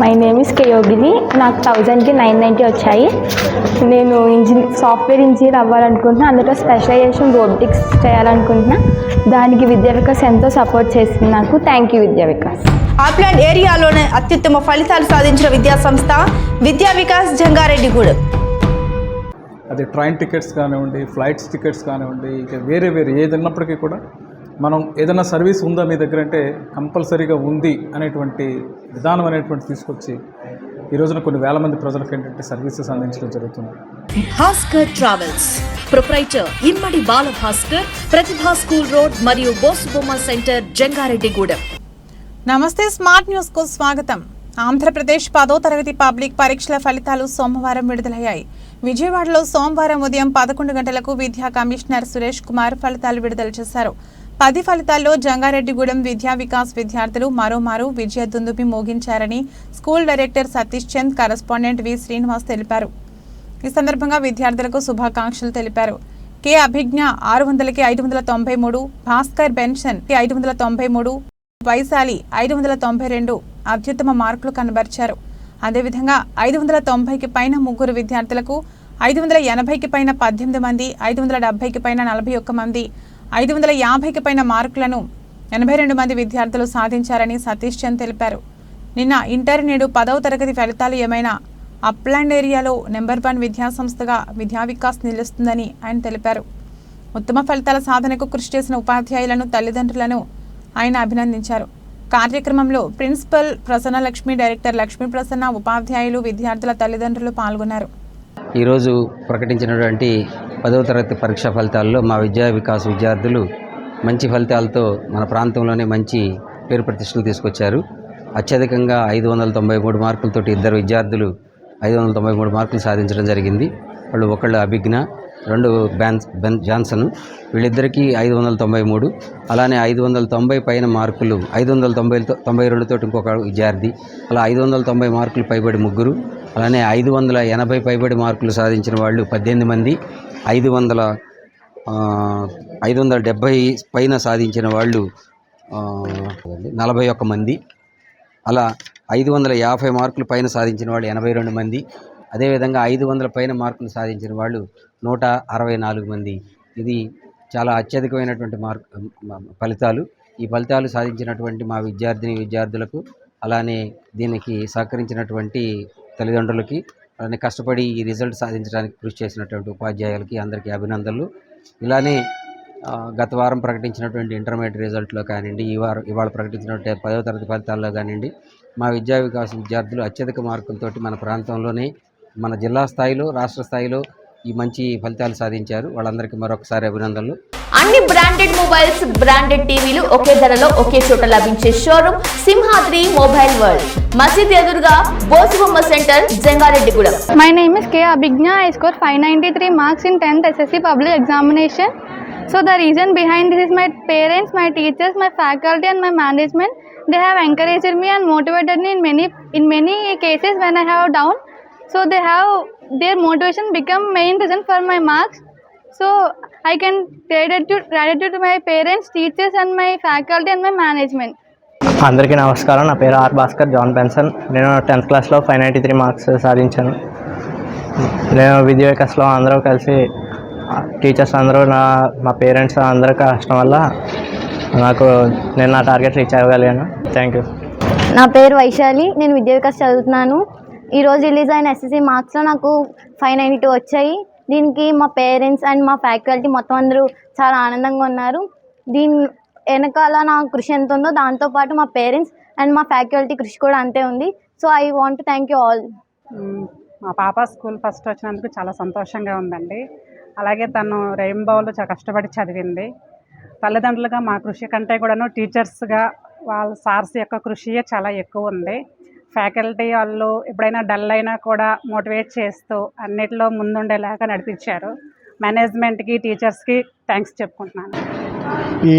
My name is యోగిని నాకు థౌజండ్కి nine ninety వచ్చాయి. నేను ఇంజనీర్ సాఫ్ట్వేర్ ఇంజనీర్ అవ్వాలనుకుంటున్నా. అందులో స్పెషలైజేషన్ రోబోటిక్స్ చేయాలనుకుంటున్నా. దానికి విద్యా వికాస్ ఎంతో సపోర్ట్ చేసింది నాకు. థ్యాంక్ యూ విద్యా వికాస్ ఆప్లాండ్ ఏరియాలోనే అత్యుత్తమ ఫలితాలు సాధించిన విద్యా సంస్థ విద్యా వికాస్ జంగారెడ్డిగూడెం. అది ట్రైన్ టికెట్స్ కానివ్వండి ఫ్లైట్స్ టికెట్స్ కానివ్వండి ఇక వేరే వేరే ఏది ఉన్నప్పటికీ కూడా మనం ఏదైనా సర్వీస్ ఉందా మీ దగ్గర అంటే కంపల్సరీగా ఉంది అనేటువంటి విధానం అనేటువంటి తీసుకొచ్చి ఈ రోజున కొన్ని వేల మంది ప్రజలకు ఏంటంటే సర్వీసెస్ అందించడం జరుగుతుంది. Bhaskar travels proprietor Immadi Bala Bhaskar Prathibha school road మరియు బోసుబొమ్మ సెంటర్ జంగారెడ్డిగూడెం. నమస్తే స్మార్ట్ న్యూస్కు స్వాగతం. ఆంధ్రప్రదేశ్ పదో తరగతి పబ్లిక్ పరీక్షల ఫలితాలు సోమవారం విడుదలయ్యాయి. విజయవాడలో సోమవారం ఉదయం పదకొండు గంటలకు విద్యా కమిషనర్ సురేష్ కుమార్ ఫలితాలు విడుదల చేశారు. పది ఫలితాల్లో జంగారెడ్డిగూడెం విద్యా వికాస్ విద్యార్థులు మరోమారు విజయ దుందుబి మోగించారని school director Satish Chand correspondent V Srinivas తెలిపారు. ఈ సందర్భంగా విద్యార్థులకు శుభాకాంక్షలు తెలిపారు. కె అభిజ్ఞ ఆరు వందలకి ఐదు వందల తొంభై మూడు భాస్కర్ బెన్షన్ ఐదు వందల తొంభై మూడు వైశాలి ఐదు వందల తొంభై రెండు అత్యుత్తమ మార్కులు కనబరిచారు. అదేవిధంగా ఐదు వందల తొంభైకి పైన ముగ్గురు విద్యార్థులకు ఐదు వందల ఎనభైకి పైన పద్దెనిమిది మంది ఐదు వందల డెబ్బైకి పైన నలభై ఒక్క మంది ఐదు వందల యాభైకి పైన మార్కులను ఎనభై రెండు మంది విద్యార్థులు సాధించారని సతీష్ చంద్ తెలిపారు. నిన్న ఇంటర్ నేడు పదవ తరగతి ఫలితాలు ఏమైనా అప్లాండ్ ఏరియాలో నెంబర్ వన్ విద్యాసంస్థగా విద్యా వికాస్ నిలుస్తుందని ఆయన తెలిపారు. ఉత్తమ ఫలితాల సాధనకు కృషి చేసిన ఉపాధ్యాయులను తల్లిదండ్రులను ఆయన అభినందించారు. కార్యక్రమంలో ప్రిన్సిపల్ ప్రసన్న లక్ష్మి డైరెక్టర్ లక్ష్మీ ప్రసన్న ఉపాధ్యాయులు విద్యార్థుల తల్లిదండ్రులు పాల్గొన్నారు. ఈరోజు ప్రకటించినటువంటి పదవ తరగతి పరీక్షా ఫలితాల్లో మా విద్యా వికాస్ విద్యార్థులు మంచి ఫలితాలతో మన ప్రాంతంలోనే మంచి పేరు ప్రతిష్టలు తీసుకొచ్చారు. అత్యధికంగా ఐదు వందల తొంభై మూడు మార్కులతోటి ఇద్దరు విద్యార్థులు ఐదు వందల తొంభై మూడు మార్కులు సాధించడం జరిగింది. వాళ్ళు ఒకళ్ళు అభిజ్ఞ రెండు బ్యాన్స్ బెన్ జాన్సన్. వీళ్ళిద్దరికీ ఐదు వందల తొంభై మూడు. అలానే ఐదు వందల తొంభై పైన మార్కులు ఐదు వందల తొంభై తొంభై రెండుతో ఇంకొక విద్యార్థి అలా ఐదు వందల తొంభై మార్కులు పైబడి ముగ్గురు. అలానే ఐదు వందల ఎనభై పైబడి మార్కులు సాధించిన వాళ్ళు పద్దెనిమిది మంది. ఐదు వందల ఐదు వందల డెబ్భై పైన సాధించిన వాళ్ళు నలభై ఒక్క మంది. అలా ఐదు వందల యాభై మార్కులు పైన సాధించిన వాళ్ళు ఎనభై రెండు మంది. అదేవిధంగా ఐదు వందల పైన మార్కులు సాధించిన వాళ్ళు నూట అరవై నాలుగు మంది. ఇది చాలా అత్యధికమైనటువంటి మార్క్ ఫలితాలు. ఈ ఫలితాలు సాధించినటువంటి మా విద్యార్థిని విద్యార్థులకు అలానే దీనికి సహకరించినటువంటి తల్లిదండ్రులకి అలానే కష్టపడి ఈ రిజల్ట్ సాధించడానికి కృషి చేసినటువంటి ఉపాధ్యాయులకి అందరికీ అభినందనలు. ఇలానే గత వారం ప్రకటించినటువంటి ఇంటర్మీడియట్ రిజల్ట్లో కానివ్వండి ఈ వారం ఇవాళ ప్రకటించినటువంటి పదవ తరగతి ఫలితాల్లో కానివ్వండి మా విద్యా వికాస విద్యార్థులు అత్యధిక మార్కులతోటి మన ప్రాంతంలోనే మన జిల్లా స్థాయిలో రాష్ట్ర స్థాయిలో ఈ మంచి ఫలితాలు సాధించారు. వాళ్ళందరికీ మరొకసారి అభినందనలు. అన్ని బ్రాండెడ్ మొబైల్స్ బ్రాండెడ్ టీవీలు ఒకే ధరలో ఒకే చోట లభించే షోరూమ్ సింహాద్రి మొబైల్ వరల్డ్ మసీద్ ఎదురుగా Bosubomma centre Jangareddygudem My name is K. Abhigna. I scored 593 marks in 10th SSC public examination. So the reason behind this is my parents, my teachers, my faculty and my management. They have encouraged me and motivated me in many in many cases when I have down. So they have their motivation become main reason for my marks. So I can gratitude gratitude to my parents, teachers and my faculty and my management. అందరికీ నమస్కారం. నా పేరు R Bhaskar John Penson నేను tenth క్లాస్లో five ninety three marks సాధించాను. నేను విద్యా వికాస్లో అందరూ కలిసి టీచర్స్ అందరూ నా మా పేరెంట్స్ అందరూ కష్టం వల్ల నాకు నేను నా టార్గెట్ రీచ్ అవ్వగలిగాను. Thank you. నా పేరు వైశాలి నేను విద్యా వికాస్ చదువుతున్నాను ఈరోజు రిలీజ్ అయిన ఎస్ఎస్సి మార్క్స్లో నాకు ఫైవ్ నైంటీ టూ వచ్చాయి. దీనికి మా పేరెంట్స్ అండ్ మా ఫ్యాకల్టీ మొత్తం అందరూ చాలా ఆనందంగా ఉన్నారు. దీని వెనకాల నా కృషి ఎంత ఉందో దాంతోపాటు మా పేరెంట్స్ అండ్ మా ఫ్యాకల్టీ కృషి కూడా అంతే ఉంది. So I want thank you all. మా పాప స్కూల్ ఫస్ట్ వచ్చినందుకు చాలా సంతోషంగా ఉందండి. అలాగే తను రెయిన్బోలో చాలా కష్టపడి చదివింది. తల్లిదండ్రులుగా మా కృషి కంటే కూడాను టీచర్స్గా వాళ్ళ సార్స్ యొక్క కృషియే చాలా ఎక్కువ ఉంది. ఫ్యాకల్టీ వాళ్ళు ఎప్పుడైనా డల్ అయినా కూడా మోటివేట్ చేస్తూ అన్నిటిలో ముందుండేలాగా నడిపించారు. మేనేజ్మెంట్కి టీచర్స్కి థ్యాంక్స్ చెప్పుకుంటున్నాను. ఈ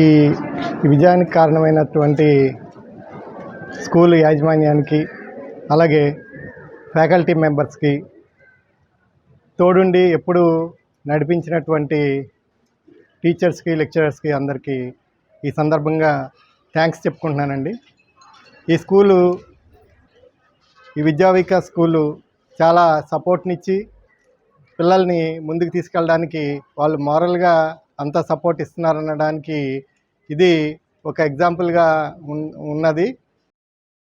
విజయానికి కారణమైనటువంటి స్కూల్ యాజమాన్యానికి అలాగే ఫ్యాకల్టీ మెంబర్స్కి తోడుండి ఎప్పుడు నడిపించినటువంటి టీచర్స్కి లెక్చరర్స్కి అందరికీ ఈ సందర్భంగా థ్యాంక్స్ చెప్పుకుంటున్నానండి. ఈ స్కూలు ఈ విద్యా వికాస్ స్కూలు చాలా సపోర్ట్నిచ్చి పిల్లల్ని ముందుకు తీసుకెళ్ళడానికి వాళ్ళు మారల్గా అంత సపోర్ట్ ఇస్తున్నారనడానికి ఇది ఒక ఎగ్జాంపుల్గా ఉన్ ఉన్నది.